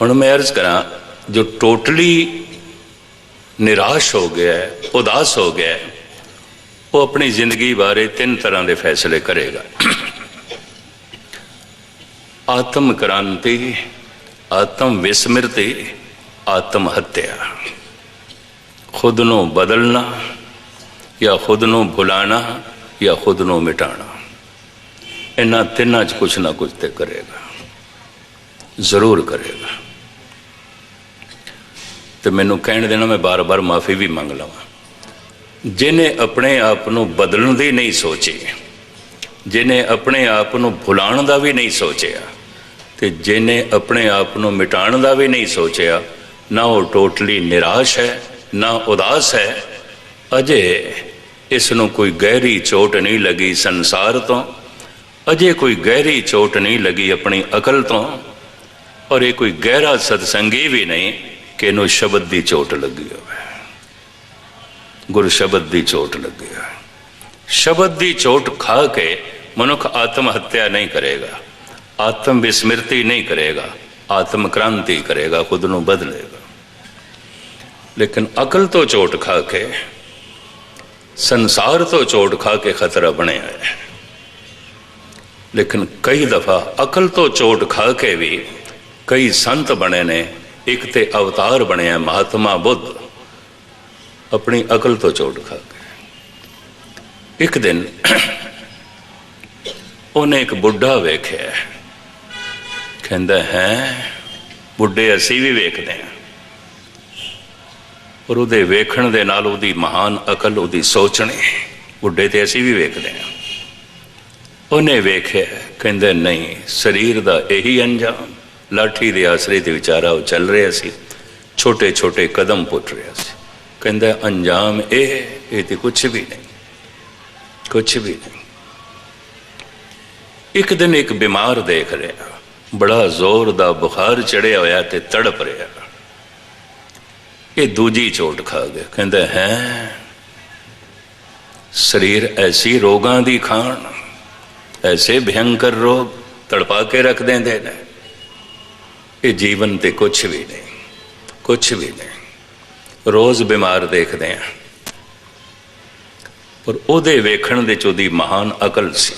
ਹੁਣ ਮੈਂ ਅਰਜ਼ ਕਰਾਂ ਜੋ ਟੋਟਲੀ ਨਿਰਾਸ਼ ਹੋ ਗਿਆ ਹੈ, ਉਦਾਸ ਹੋ ਗਿਆ ਹੈ, ਉਹ ਆਪਣੀ ਜ਼ਿੰਦਗੀ ਬਾਰੇ ਤਿੰਨ ਤਰ੍ਹਾਂ ਦੇ ਫੈਸਲੇ ਕਰੇਗਾ ਆਤਮ ਕ੍ਰਾਂਤੀ ਆਤਮ ਵਿਸਮ੍ਰਿਤੀ ਆਤਮ ਹੱਤਿਆ ਖੁਦ ਨੂੰ ਬਦਲਣਾ ਜਾਂ ਖੁਦ ਨੂੰ ਭੁਲਾਣਾ ਜਾਂ ਖੁਦ ਨੂੰ ਮਿਟਾਣਾ ਇਹਨਾਂ ਤਿੰਨਾਂ 'ਚ ਕੁਛ ਨਾ ਕੁਛ ਤੇ ਕਰੇਗਾ। ਜ਼ਰੂਰ ਕਰੇਗਾ। ਤੇ ਮੈਨੂੰ ਕਹਿਣ ਦੇਣਾ ਮੈਂ ਬਾਰ-ਬਾਰ ਮਾਫੀ ਵੀ ਮੰਗ ਲਵਾਂ। ਜਿਨੇ ਆਪਣੇ ਆਪ ਨੂੰ ਬਦਲਣ ਦੀ ਨਹੀਂ ਸੋਚੀ ਜਿਨੇ ਆਪਣੇ ਆਪ ਨੂੰ ਭੁਲਾਉਣ ਦਾ ਵੀ ਨਹੀਂ ਸੋਚਿਆ, ਤੇ ਜਿਨੇ ਆਪਣੇ ਆਪ ਨੂੰ ਮਿਟਾਉਣ ਦਾ ਵੀ ਨਹੀਂ ਸੋਚਿਆ, ਨਾ ਉਹ ਟੋਟਲੀ ਨਿਰਾਸ਼ ਹੈ, ਨਾ ਉਦਾਸ ਹੈ। ਅਜੇ ਇਸ ਨੂੰ ਕੋਈ ਗਹਿਰੀ ਚੋਟ ਨਹੀਂ ਲੱਗੀ ਸੰਸਾਰ ਤੋਂ। ਅਜੇ ਕੋਈ ਗਹਿਰੀ ਚੋਟ ਨਹੀਂ ਲੱਗੀ ਆਪਣੀ ਅਕਲ ਤੋਂ, ਔਰ ਇਹ ਕੋਈ ਗਹਿਰਾ ਸਤਸੰਗੀ ਵੀ ਨਹੀਂ ਕਿ ਇਹਨੂੰ ਸ਼ਬਦ ਦੀ ਚੋਟ ਲੱਗੀ ਹੋਵੇ। ਗੁਰ ਸ਼ਬਦ ਦੀ ਚੋਟ ਲੱਗੀ ਹੋਵੇ। ਸ਼ਬਦ ਦੀ ਚੋਟ ਖਾ ਕੇ ਮਨੁੱਖ ਆਤਮ ਹੱਤਿਆ ਨਹੀਂ ਕਰੇਗਾ, ਆਤਮ ਵਿਸਮ੍ਰਿਤੀ ਨਹੀਂ ਕਰੇਗਾ, ਆਤਮ ਕ੍ਰਾਂਤੀ ਕਰੇਗਾ, ਖੁਦ ਨੂੰ ਬਦਲੇਗਾ। ਲੇਕਿਨ ਅਕਲ ਤੋਂ ਚੋਟ ਖਾ ਕੇ, ਸੰਸਾਰ ਤੋਂ ਚੋਟ ਖਾ ਕੇ ਖਤਰਾ ਬਣਿਆ ਹੈ। ਲੇਕਿਨ ਕਈ ਦਫਾ ਅਕਲ ਤੋਂ ਚੋਟ ਖਾ ਕੇ ਵੀ ਕਈ ਸੰਤ ਬਣੇ ਨੇ, ਇੱਕ ਤੇ ਅਵਤਾਰ ਬਣਿਆ ਮਹਾਤਮਾ ਬੁੱਧ, ਆਪਣੀ ਅਕਲ ਤੋਂ ਚੋਟ ਖਾ ਕੇ। ਇੱਕ ਦਿਨ ਉਹਨੇ ਇੱਕ ਬੁੱਢਾ ਵੇਖਿਆ। ਕਹਿੰਦਾ, ਹੈ, ਬੁੱਢੇ ਅਸੀਂ ਵੀ ਵੇਖਦੇ ਹਾਂ। ਪਰ ਉਹਦੇ ਵੇਖਣ ਦੇ ਨਾਲ ਉਹਦੀ ਮਹਾਨ ਅਕਲ, ਉਹਦੀ ਸੋਚਣੀ, ਬੁੱਢੇ ਤੇ ਅਸੀਂ ਵੀ ਵੇਖਦੇ ਹਾਂ। ਉਹਨੇ ਵੇਖਿਆ, ਕਹਿੰਦਾ, ਨਹੀਂ, ਸਰੀਰ ਦਾ ਇਹੀ ਅੰਜਾਮ। ਲਾਠੀ ਦੇ ਆਸਰੇ ਤੇ ਵਿਚਾਰਾ ਉਹ ਚੱਲ ਰਿਹਾ ਸੀ। ਛੋਟੇ ਛੋਟੇ ਕਦਮ ਪੁੱਟ ਰਿਹਾ ਸੀ। ਕਹਿੰਦਾ, ਅੰਜਾਮ ਇਹ ਇਹ ਤੇ ਕੁਝ ਵੀ ਨਹੀਂ ਕੁਝ ਵੀ ਨਹੀਂ। ਇੱਕ ਦਿਨ ਇੱਕ ਬਿਮਾਰ ਦੇਖ ਰਿਹਾ। ਬੜਾ ਜ਼ੋਰ ਦਾ ਬੁਖਾਰ ਚੜਿਆ ਹੋਇਆ ਤੇ ਤੜਪ ਰਿਹਾ। ਇਹ ਦੂਜੀ ਚੋਟ ਖਾ ਗਿਆ। ਕਹਿੰਦਾ, ਹੈ, ਸਰੀਰ ਐਸੀ ਰੋਗਾਂ ਦੀ ਖਾਣ ਐਸੇ ਭਿਅੰਕਰ ਰੋਗ ਤੜਪਾ ਕੇ ਰੱਖ ਦਿੰਦੇ ਨੇ। ਇਹ ਜੀਵਨ ਤੇ ਕੁਝ ਵੀ ਨਹੀਂ ਕੁਝ ਵੀ ਨਹੀਂ। ਰੋਜ਼ ਬਿਮਾਰ ਦੇਖਦੇ ਆ। ਪਰ ਉਹਦੇ ਵੇਖਣ ਦੇ ਚ ਉਹਦੀ ਮਹਾਨ ਅਕਲ ਸੀ।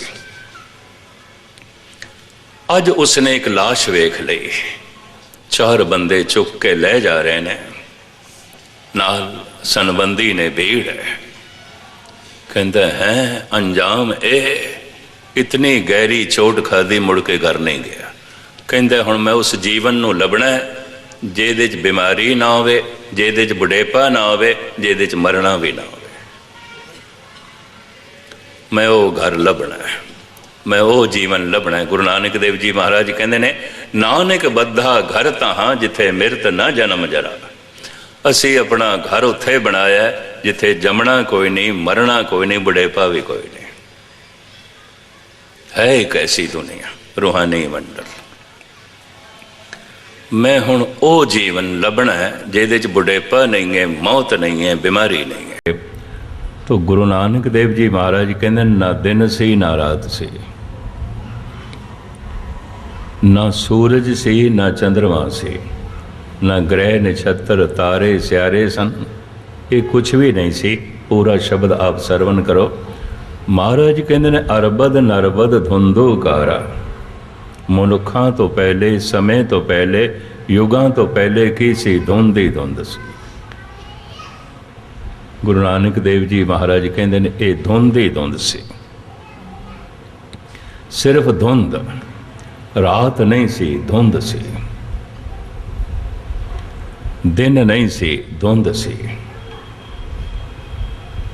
ਅੱਜ ਉਸਨੇ ਇੱਕ লাশ ਵੇਖ ਲਈ। ਚਾਰ ਬੰਦੇ ਚੁੱਕ ਕੇ ਲੈ ਜਾ ਰਹੇ ਨੇ। ਨਾਲ ਸੰਬੰਧੀ ਨੇ ਭੀੜ ਹੈ। ਕਹਿੰਦਾ, ਹੈ, ਅੰਜਾਮ ਇਹ ਇਤਨੀ ਗਹਿਰੀ ਚੋਟ ਖਾਦੀ ਮੁੜ ਕੇ ਘਰ ਨਹੀਂ ਗਿਆ। ਕਹਿੰਦਾ, ਹੁਣ ਮੈਂ ਉਸ ਜੀਵਨ ਨੂੰ ਲੱਭਣਾ ਜਿਹਦੇ 'ਚ ਬਿਮਾਰੀ ਨਾ ਹੋਵੇ, ਜਿਹਦੇ 'ਚ ਬੁਢੇਪਾ ਨਾ ਹੋਵੇ, ਜਿਹਦੇ 'ਚ ਮਰਨਾ ਵੀ ਨਾ ਹੋਵੇ। ਮੈਂ ਉਹ ਘਰ ਲੱਭਣਾ ਮੈਂ ਉਹ ਜੀਵਨ ਲੱਭਣਾ ਗੁਰੂ ਨਾਨਕ ਦੇਵ ਜੀ ਮਹਾਰਾਜ ਕਹਿੰਦੇ ਨੇ, ਨਾਨਕ ਬੱਧਾ ਘਰ ਤਾਂ ਜਿੱਥੇ ਮਿਰਤ ਨਾ ਜਨਮ ਜਰਾ। ਅਸੀਂ ਆਪਣਾ ਘਰ ਉੱਥੇ ਬਣਾਇਆ ਜਿੱਥੇ ਜੰਮਣਾ ਕੋਈ ਨਹੀਂ, ਮਰਨਾ ਕੋਈ ਨਹੀਂ, ਬੁਢੇਪਾ ਵੀ ਕੋਈ ਨਹੀਂ। ਹੈ ਇੱਕ ਐਸੀ ਦੁਨੀਆ ਰੂਹਾਨੀ ਮੰਡਲ ਮੈਂ ਹੁਣ ਉਹ ਜੀਵਨ ਲੱਭਣਾ ਹੈ ਜਿਹਦੇ ਚ ਬੁਢੇਪਾ ਨਹੀਂ ਹੈ ਮੌਤ ਨਹੀਂ ਹੈ ਬਿਮਾਰੀ ਨਹੀਂ ਹੈ ਤੋ ਗੁਰੂ ਨਾਨਕ ਦੇਵ ਜੀ ਮਹਾਰਾਜ ਕਹਿੰਦੇ ਨਾ ਦਿਨ ਸੀ ਨਾ ਰਾਤ ਸੀ ਨਾ ਸੂਰਜ ਸੀ ਨਾ ਚੰ드ਰਮਾ ਸੀ ਨਾ ਗ੍ਰਹਿ ਨਛੱਤਰ ਤਾਰੇ ਸਿਆਰੇ ਸਨ ਇਹ ਕੁਝ ਵੀ ਨਹੀਂ ਸੀ ਪੂਰਾ ਸ਼ਬਦ ਆਪ ਸਰਵਨ ਕਰੋ ਮਹਾਰਾਜ ਕਹਿੰਦੇ ਨੇ, ਅਰਬਦ ਨਰਬਦ ਧੁੰਦੋ ਕਾਰਾ। ਮਨੁੱਖਾਂ ਤੋਂ ਪਹਿਲੇ, ਸਮੇਂ ਤੋਂ ਪਹਿਲੇ, ਯੁਗਾਂ ਤੋਂ ਪਹਿਲੇ ਕੀ ਸੀ? ਧੁੰਦ ਹੀ ਧੁੰਦ ਸੀ। ਗੁਰੂ ਨਾਨਕ ਦੇਵ ਜੀ ਮਹਾਰਾਜ ਕਹਿੰਦੇ ਨੇ, ਇਹ ਧੁੰਦ ਹੀ ਧੁੰਦ ਸੀ। ਸਿਰਫ ਧੁੰਦ, ਰਾਤ ਨਹੀਂ ਸੀ, ਧੁੰਦ ਸੀ। ਦਿਨ ਨਹੀਂ ਸੀ, ਧੁੰਦ ਸੀ।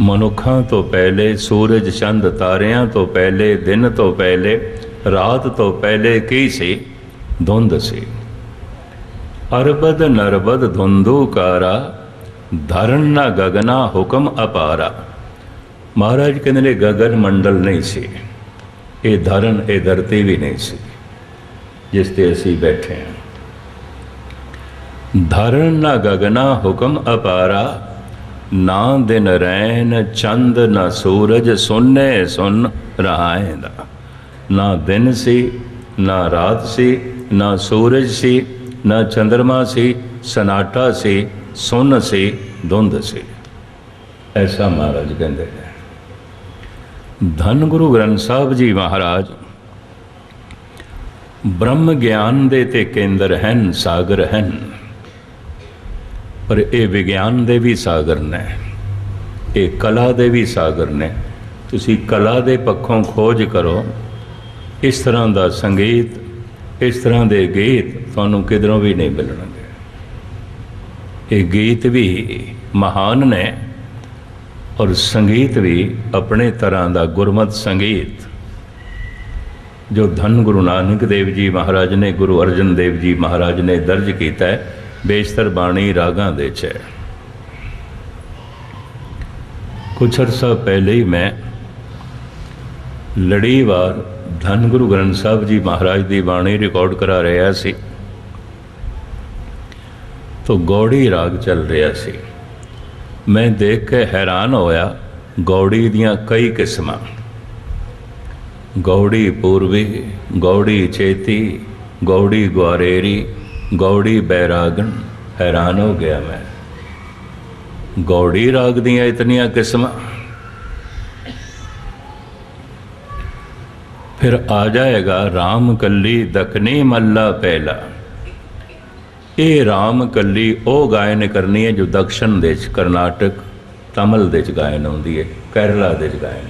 ਮਨੁੱਖਾਂ ਤੋਂ ਪਹਿਲੇ, ਸੂਰਜ, ਚੰਦ, ਤਾਰਿਆਂ ਤੋਂ ਪਹਿਲੇ, ਦਿਨ ਤੋਂ ਪਹਿਲੇ, ਰਾਤ ਤੋਂ ਪਹਿਲੇ ਕੀ ਸੀ? ਧੁੰਦ ਸੀ। ਅਰਬਦ ਨਰਬਦ ਧੁੰਦੂਕਾਰਾ ਧਰਨ ਨਾ ਗਗਨਾ ਹੁਕਮ ਅਪਾਰਾ। ਮਹਾਰਾਜ ਕਹਿੰਦੇ ਨੇ, ਗਗਨ ਮੰਡਲ ਨਹੀਂ ਸੀ। ਇਹ ਧਰਨ, ਇਹ ਧਰਤੀ ਵੀ ਨਹੀਂ ਸੀ, ਜਿਸ ਤੇ ਅਸੀਂ ਬੈਠੇ ਹਾਂ। ਧਰਨ ਨਾ ਗਗਨਾ ਹੁਕਮ ਅਪਾਰਾ ਨਾ ਦਿਨ ਰੈਨ ਚੰਦ ਨਾ ਸੂਰਜ ਸੁਨਨੇ ਸੁਨ ਦਾ। ਨਾ ਦਿਨ ਸੀ, ਨਾ ਰਾਤ ਸੀ, ਨਾ ਸੂਰਜ ਸੀ, ਨਾ ਚੰਦਰਮਾ ਸੀ, ਸਨਾਟਾ ਸੀ, ਸੁਨ ਸੀ, ਧੁੰਦ ਸੀ। ਐਸਾ ਮਹਾਰਾਜ ਕਹਿੰਦੇ ਨੇ। ਧੰਨ ਗੁਰੂ ਗ੍ਰੰਥ ਸਾਹਿਬ ਜੀ ਮਹਾਰਾਜ, ਬ੍ਰਹਮ ਗਿਆਨ ਦੇ ਤੇ ਕੇਂਦਰ ਹਨ, ਸਾਗਰ ਹਨ। ਪਰ ਇਹ ਵਿਗਿਆਨ ਦੇ ਵੀ ਸਾਗਰ ਨੇ, ਇਹ ਕਲਾ ਦੇ ਵੀ ਸਾਗਰ ਨੇ। ਤੁਸੀਂ ਕਲਾ ਦੇ ਪੱਖੋਂ ਖੋਜ ਕਰੋ। ਇਸ ਤਰ੍ਹਾਂ ਦਾ ਸੰਗੀਤ, ਇਸ ਤਰ੍ਹਾਂ ਦੇ ਗੀਤ ਤੁਹਾਨੂੰ ਕਿਧਰੋਂ ਵੀ ਨਹੀਂ ਮਿਲਣਗੇ। ਇਹ ਗੀਤ ਵੀ ਮਹਾਨ ਨੇ ਔਰ ਸੰਗੀਤ ਵੀ ਆਪਣੇ ਤਰ੍ਹਾਂ ਦਾ ਗੁਰਮਤ ਸੰਗੀਤ। ਜੋ ਧੰਨ ਗੁਰੂ ਨਾਨਕ ਦੇਵ ਜੀ ਮਹਾਰਾਜ ਨੇ, ਗੁਰੂ ਅਰਜਨ ਦੇਵ ਜੀ ਮਹਾਰਾਜ ਨੇ ਦਰਜ ਕੀਤਾ ਹੈ ਬੇਸ਼ਤਰ ਬਾਣੀ ਰਾਗਾਂ ਦੇ ਚ ਹੈ ਕੁਛ ਅਰਸਾ ਪਹਿਲੇ ਹੀ ਮੈਂ ਲੜੀਵਾਰ ਧੰਨ ਗੁਰੂ ਗ੍ਰੰਥ ਸਾਹਿਬ ਜੀ ਮਹਾਰਾਜ ਦੀ ਬਾਣੀ ਰਿਕਾਰਡ ਕਰਾ ਰਿਹਾ ਸੀ। ਤੋ ਗੌੜੀ ਰਾਗ ਚੱਲ ਰਿਹਾ ਸੀ। ਮੈਂ ਦੇਖ ਕੇ ਹੈਰਾਨ ਹੋਇਆ ਗੌੜੀ ਦੀਆਂ ਕਈ ਕਿਸਮਾਂ। ਗੌੜੀ ਪੂਰਬੀ ਗੌੜੀ ਚੇਤੀ ਗੌੜੀ ਗਵਾਰੇਰੀ ਗੌੜੀ ਬੈਰਾਗਣ ਹੈਰਾਨ ਹੋ ਗਿਆ ਮੈਂ। ਗੌੜੀ ਰਾਗ ਦੀਆਂ ਇਤਨੀਆਂ ਕਿਸਮਾਂ। ਫਿਰ ਆ ਜਾਏਗਾ ਰਾਮ ਕੱਲੀ ਦਖਨੀ ਮੱਲਾ ਪਹਿਲਾ। ਇਹ ਰਾਮ ਕੱਲੀ ਉਹ ਗਾਇਨ ਕਰਨੀ ਹੈ ਜੋ ਦਕਸ਼ਨ ਦੇ ਚ ਕਰਨਾਟਕ, ਤਮਲ ਦੇ ਚ ਗਾਇਨ ਹੁੰਦੀ ਹੈ, ਕੇਰਲਾ ਦੇ ਚ ਗਾਇਨ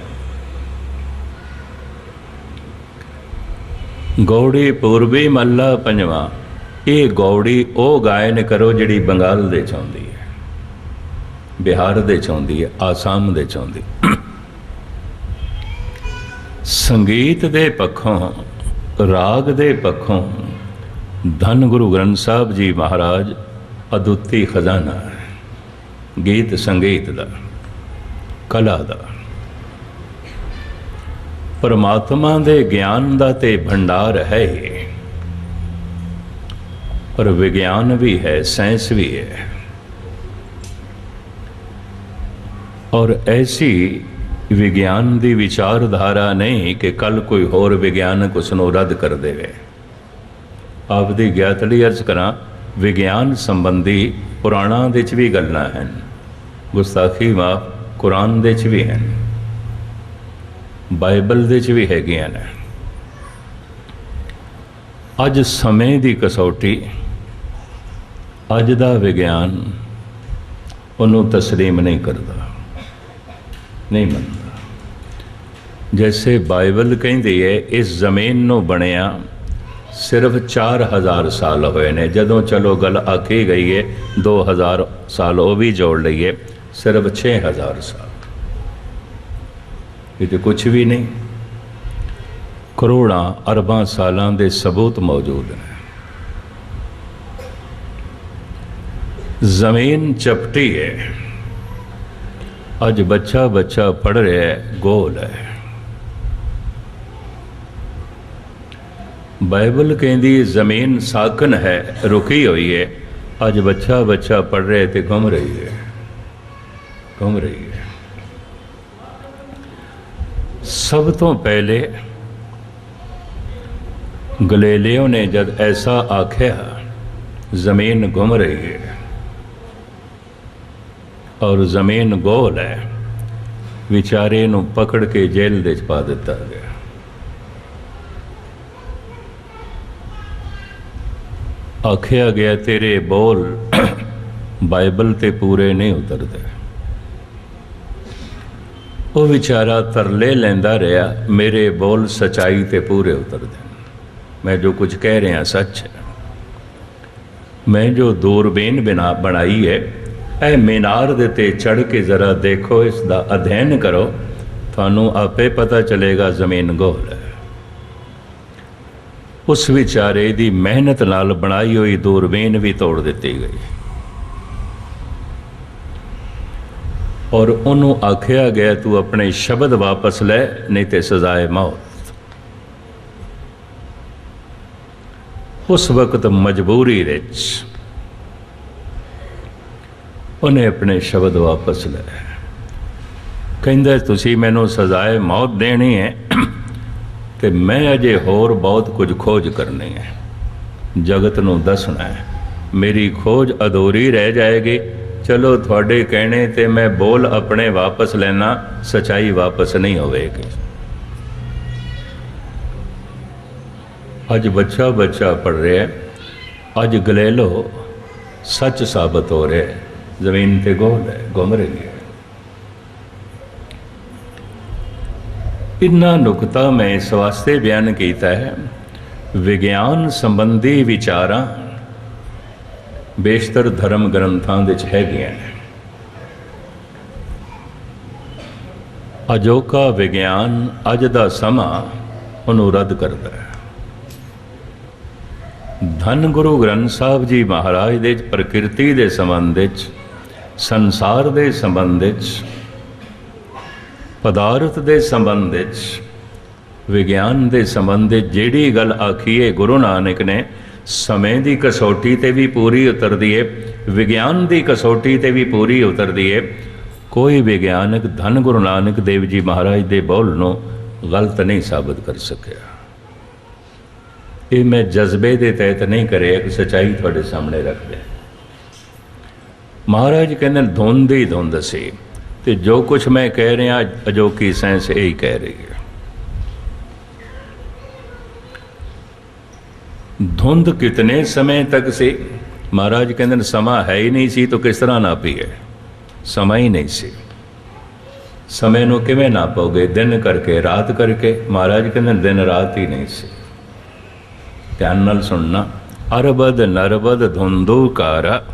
ਗੌੜੀ ਪੂਰਬੀ ਮੱਲਾ ਪੰਜਵਾ। ਇਹ ਗੌੜੀ ਉਹ ਗਾਇਨ ਕਰੋ ਜਿਹੜੀ ਬੰਗਾਲ ਦੇ ਚਾਹੁੰਦੀ ਹੈ, ਬਿਹਾਰ ਦੇ ਚਾਹੁੰਦੀ ਹੈ, ਆਸਾਮ ਦੇ ਚ ਆਉਂਦੀ ਸੰਗੀਤ ਦੇ ਪੱਖੋਂ, ਰਾਗ ਦੇ ਪੱਖੋਂ ਧੰਨ ਗੁਰੂ ਗ੍ਰੰਥ ਸਾਹਿਬ ਜੀ ਮਹਾਰਾਜ ਅਦੁੱਤੀ ਖਜ਼ਾਨਾ ਹੈ, ਗੀਤ ਸੰਗੀਤ ਦਾ, ਕਲਾ ਦਾ। ਪਰਮਾਤਮਾ ਦੇ ਗਿਆਨ ਦਾ ਤੇ ਭੰਡਾਰ ਹੈ ਇਹ। ਪਰ ਵਿਗਿਆਨ ਵੀ ਹੈ, ਸਾਇੰਸ ਵੀ ਹੈ। ਔਰ ਐਸੀ ਵਿਗਿਆਨ ਦੀ ਵਿਚਾਰਧਾਰਾ ਨਹੀਂ ਕਿ ਕੱਲ ਕੋਈ ਹੋਰ ਵਿਗਿਆਨਕ ਉਸ ਨੂੰ ਰੱਦ ਕਰ ਦੇਵੇ। ਆਪ ਦੀ ਗਿਆਤ ਲਈ ਅਰਜ਼ ਕਰਾਂ, ਵਿਗਿਆਨ ਸੰਬੰਧੀ ਪੁਰਾਣਾਂ ਦੇ ਚ ਵੀ ਗੱਲਾਂ ਹਨ। ਗੁਸਤਾਖੀ ਮਾਫ ਕੁਰਾਨ ਦੇ ਚ ਵੀ ਹਨ। ਬਾਈਬਲ ਦੇ ਚ ਵੀ ਹੈਗੀਆਂ ਨੇ। ਅੱਜ ਸਮੇਂ ਦੀ ਕਸੌਟੀ ਅੱਜ ਦਾ ਵਿਗਿਆਨ ਉਹਨੂੰ ਤਸਲੀਮ ਨਹੀਂ ਕਰਦਾ, ਨਹੀਂ ਮੰਨਦਾ। ਜੈਸੇ ਬਾਈਬਲ ਕਹਿੰਦੀ ਹੈ ਇਸ ਜ਼ਮੀਨ ਨੂੰ ਬਣਿਆ ਸਿਰਫ 4000 ਸਾਲ ਹੋਏ ਨੇ। ਜਦੋਂ ਚਲੋ ਗੱਲ ਆਖੀ ਗਈ ਹੈ 2000 ਸਾਲ ਉਹ ਵੀ ਜੋੜ ਲਈਏ, ਸਿਰਫ 6000 ਸਾਲ। ਇਹ ਤੇ ਕੁਝ ਵੀ ਨਹੀਂ। ਕਰੋੜਾਂ ਅਰਬਾਂ ਸਾਲਾਂ ਦੇ ਸਬੂਤ ਮੌਜੂਦ ਨੇ। ਜ਼ਮੀਨ ਚਪਟੀ ਹੈ ਅੱਜ ਬੱਚਾ ਬੱਚਾ ਪੜ ਰਿਹਾ ਹੈ ਗੋਲ ਹੈ ਬਾਈਬਲ ਕਹਿੰਦੀ ਜ਼ਮੀਨ ਸਾਕਨ ਹੈ, ਰੁਕੀ ਹੋਈ ਹੈ ਅੱਜ ਬੱਚਾ ਬੱਚਾ ਪੜ ਰਿਹਾ ਤੇ ਘੁੰਮ ਰਹੀ ਹੈ ਘੁੰਮ ਰਹੀ ਹੈ ਸਭ ਤੋਂ ਪਹਿਲੇ ਗਲੇਲੀਓ ਨੇ ਜਦ ਐਸਾ ਆਖਿਆ, ਜ਼ਮੀਨ ਘੁੰਮ ਰਹੀ ਹੈ ਔਰ ਜ਼ਮੀਨ ਗੋਲ ਹੈ ਵਿਚਾਰੇ ਨੂੰ ਪਕੜ ਕੇ ਜੇਲ੍ਹ ਦੇ ਚ ਪਾ ਦਿੱਤਾ ਗਿਆ। ਆਖਿਆ ਗਿਆ, ਤੇਰੇ ਬੋਲ ਬਾਈਬਲ ਤੇ ਪੂਰੇ ਨਹੀਂ ਉਤਰਦੇ। ਉਹ ਵਿਚਾਰਾ ਤਰਲੇ ਲੈਂਦਾ ਰਿਹਾ, ਮੇਰੇ ਬੋਲ ਸਚਾਈ ਤੇ ਪੂਰੇ ਉਤਰਦੇ ਮੈਂ ਜੋ ਕੁਝ ਕਹਿ ਰਿਹਾ, ਸੱਚ ਹੈ। ਮੈਂ ਜੋ ਦੂਰਬੀਨ ਬਿਨਾ ਬਣਾਈ ਹੈ ਇਹ ਮੀਨਾਰ ਦੇ ਤੇ ਚੜ ਕੇ ਜ਼ਰਾ ਦੇਖੋ ਇਸ ਦਾ ਅਧਿਐਨ ਕਰੋ ਤੁਹਾਨੂੰ ਆਪੇ ਪਤਾ ਚੱਲੇਗਾ ਜ਼ਮੀਨ ਗੋਲ ਹੈ ਉਸ ਵਿਚਾਰੇ ਦੀ ਮਿਹਨਤ ਨਾਲ ਬਣਾਈ ਹੋਈ ਦੂਰਬੀਨ ਵੀ ਤੋੜ ਦਿੱਤੀ ਗਈ ਔਰ ਉਹਨੂੰ ਆਖਿਆ ਗਿਆ ਤੂੰ ਆਪਣੇ ਸ਼ਬਦ ਵਾਪਸ ਲੈ ਨਹੀਂ ਤੇ ਸਜਾਏ ਮੌਤ ਉਸ ਵਕਤ ਮਜਬੂਰੀ ਵਿੱਚ ਉਹਨੇ ਆਪਣੇ ਸ਼ਬਦ ਵਾਪਸ ਲੈ ਕਹਿੰਦਾ, ਤੁਸੀਂ ਮੈਨੂੰ ਸਜ਼ਾਏ ਮੌਤ ਦੇਣੀ ਹੈ ਤੇ ਮੈਂ ਅਜੇ ਹੋਰ ਬਹੁਤ ਕੁਝ ਖੋਜ ਕਰਨੀ ਹੈ। ਜਗਤ ਨੂੰ ਦੱਸਣਾ ਹੈ, ਮੇਰੀ ਖੋਜ ਅਧੂਰੀ ਰਹਿ ਜਾਏਗੀ। ਚਲੋ ਤੁਹਾਡੇ ਕਹਿਣੇ ਤੇ ਮੈਂ ਬੋਲ ਆਪਣੇ ਵਾਪਸ ਲੈਣਾ, ਸਚਾਈ ਵਾਪਸ ਨਹੀਂ ਹੋਵੇਗੀ। ਅੱਜ ਬੱਚਾ ਬੱਚਾ ਪੜ ਰਿਹਾ ਅੱਜ ਗਲੇਲੋ ਸੱਚ ਸਾਬਤ ਹੋ ਰਿਹਾ ਜ਼ਮੀਨ ਤੇ ਗੋਲ ਹੈ ਘੁੰਮ ਰਹੀ ਹੈ ਨੁਕਤਾ ਮੈਂ ਇਸ ਵਾਸਤੇ ਬਿਆਨ ਕੀਤਾ ਹੈ। ਵਿਗਿਆਨ ਸੰਬੰਧੀ ਵਿਚਾਰਾਂ ਬੇਸ਼ਤਰ ਧਰਮ ਗ੍ਰੰਥਾਂ ਵਿੱਚ ਹੈਗੀਆਂ ਨੇ। ਅਜੋਕਾ ਵਿਗਿਆਨ ਅੱਜ ਦਾ ਸਮਾਂ ਉਹਨੂੰ ਰੱਦ ਕਰਦਾ ਹੈ। ਧੰਨ ਗੁਰੂ ਗ੍ਰੰਥ ਸਾਹਿਬ ਜੀ ਮਹਾਰਾਜ ਦੇ ਪ੍ਰਕਿਰਤੀ ਦੇ ਸੰਬੰਧ ਵਿੱਚ ਸੰਸਾਰ ਦੇ ਸੰਬੰਧ ਵਿੱਚ ਪਦਾਰਥ ਦੇ ਸੰਬੰਧ ਵਿੱਚ ਵਿਗਿਆਨ ਦੇ ਸੰਬੰਧ ਵਿੱਚ ਜਿਹੜੀ ਗੱਲ ਆਖੀਏ, ਗੁਰੂ ਨਾਨਕ ਨੇ, ਸਮੇਂ ਦੀ ਕਸੌਟੀ ਤੇ ਵੀ ਪੂਰੀ ਉਤਰਦੀ ਏ, ਵਿਗਿਆਨ ਦੀ ਕਸੌਟੀ ਤੇ ਵੀ ਪੂਰੀ ਉਤਰਦੀ ਏ, ਕੋਈ ਵਿਗਿਆਨਕ ਧੰਨ ਗੁਰੂ ਨਾਨਕ ਦੇਵ ਜੀ ਮਹਾਰਾਜ ਦੇ ਬੋਲ ਨੂੰ ਗਲਤ ਨਹੀਂ ਸਾਬਤ ਕਰ ਸਕਿਆ। ਇਹ ਮੈਂ ਜਜ਼ਬੇ ਦੇ ਤਹਿਤ ਨਹੀਂ ਕਰਿਆ ਕਿ ਸਚਾਈ ਤੁਹਾਡੇ ਸਾਹਮਣੇ ਰੱਖ ਦਿਆਂ ਮਹਾਰਾਜ ਕਹਿੰਦੇ ਧੁੰਦ ਹੀ ਧੁੰਦ ਸੀ। ਤੇ ਜੋ ਕੁਝ ਮੈਂ ਕਹਿ ਰਿਹਾ, ਅਜੋਕੀ ਸਾਇੰਸ ਹੀ ਕਹਿ ਰਹੀ ਹੈ। ਧੁੰਦ ਕਿਤਨੇ ਸਮੇਂ ਤੱਕ ਸੀ? ਮਹਾਰਾਜ ਕਹਿੰਦੇ ਸਮਾਂ ਹੈ ਹੀ ਨਹੀਂ ਸੀ, ਤਾਂ ਕਿਸ ਤਰ੍ਹਾਂ ਨਾਪੀ ਹੈ? ਸਮਾਂ ਹੀ ਨਹੀਂ ਸੀ। ਸਮੇਂ ਨੂੰ ਕਿਵੇਂ ਨਾਪੋਗੇ? ਦਿਨ ਕਰਕੇ, ਰਾਤ ਕਰਕੇ? ਮਹਾਰਾਜ ਕਹਿੰਦੇ ਦਿਨ ਰਾਤ ਹੀ ਨਹੀਂ ਸੀ। ਧਿਆਨ ਨਾਲ ਸੁਣਨਾ। ਅਰਬਦ ਨਰਬਦ ਧੁੰਦੂਕਾਰਾ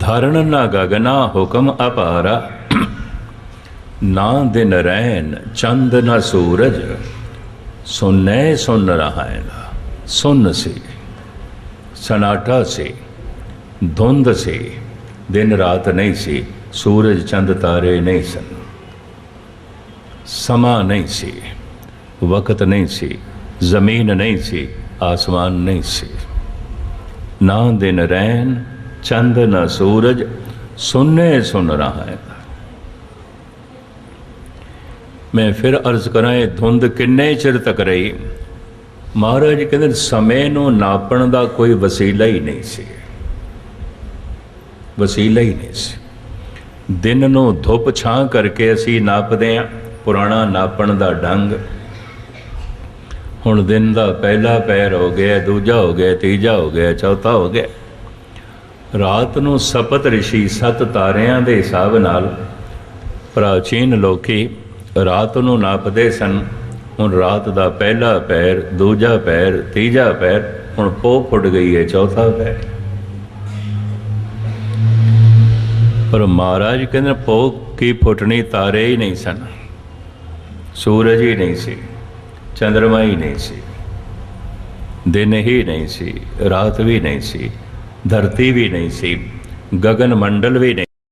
ਧਰਨ ਨਾ ਗਗਨਾ ਹੁਕਮ ਅਪਾਰਾ। ਨਾ ਦਿਨ ਰਹਿਨ ਚੰਦ ਨਾ ਸੂਰਜ। ਸੁਨੈ ਸੁਨ ਰਹਾ ਹੈ ਸੁਨ ਸੀ। ਸਨਾਟਾ ਸੀ, ਧੁੰਦ ਸੀ। ਦਿਨ ਰਾਤ ਨਹੀਂ ਸੀ, ਸੂਰਜ ਚੰਦ ਤਾਰੇ ਨਹੀਂ ਸਨ। ਸਮਾਂ ਨਹੀਂ ਸੀ, ਵਕਤ ਨਹੀਂ ਸੀ, ਜ਼ਮੀਨ ਨਹੀਂ ਸੀ, ਆਸਮਾਨ ਨਹੀਂ ਸੀ। ਨਾ ਦਿਨ ਰੈਨ ਚੰਦ ਨਾ ਸੂਰਜ ਸੁਨਨੇ ਸੁਨ ਰਹਾ ਹੈ। ਮੈਂ ਫਿਰ ਅਰਜ਼ ਕਰਾਂ, ਇਹ ਧੁੰਦ ਕਿੰਨੇ ਚਿਰ ਤੱਕ ਰਹੀ? ਮਹਾਰਾਜ ਕਹਿੰਦੇ, ਸਮੇਂ ਨੂੰ ਨਾਪਣ ਦਾ ਕੋਈ ਵਸੀਲਾ ਹੀ ਨਹੀਂ ਸੀ। ਵਸੀਲਾ ਹੀ ਨਹੀਂ ਸੀ। ਦਿਨ ਨੂੰ ਧੁੱਪ ਛਾਂ ਕਰਕੇ ਅਸੀਂ ਨਾਪਦੇ ਹਾਂ, ਪੁਰਾਣਾ ਨਾਪਣ ਦਾ ਡੰਗ। ਹੁਣ ਦਿਨ ਦਾ ਪਹਿਲਾ ਪੈਰ ਹੋ ਗਿਆ, ਦੂਜਾ ਹੋ ਗਿਆ, ਤੀਜਾ ਹੋ ਗਿਆ, ਚੌਥਾ ਹੋ ਗਿਆ। ਰਾਤ ਨੂੰ ਸਪਤ ਰਿਸ਼ੀ ਸੱਤ ਤਾਰਿਆਂ ਦੇ ਹਿਸਾਬ ਨਾਲ ਪ੍ਰਾਚੀਨ ਲੋਕੀ ਰਾਤ ਨੂੰ ਨਾਪਦੇ ਸਨ। ਹੁਣ ਰਾਤ ਦਾ ਪਹਿਲਾ ਪੈਰ, ਦੂਜਾ ਪੈਰ, ਤੀਜਾ ਪੈਰ, ਹੁਣ ਪੋ ਫੁੱਟ ਗਈ ਹੈ ਚੌਥਾ ਪੈਰ। ਪਰ ਮਹਾਰਾਜ ਕਹਿੰਦੇ ਪੋ ਕੀ ਫੁੱਟਣੀ ਤਾਰੇ ਹੀ ਨਹੀਂ ਸਨ। ਸੂਰਜ ਹੀ ਨਹੀਂ ਸੀ ਚੰ드ਰਮਾ ਹੀ ਨਹੀਂ ਸੀ, ਦਿਨ ਹੀ ਨਹੀਂ ਸੀ, ਰਾਤ ਵੀ ਨਹੀਂ ਸੀ। ਧਰਤੀ ਵੀ ਨਹੀਂ ਸੀ ਗगन ਮੰਡਲ ਵੀ ਨਹੀਂ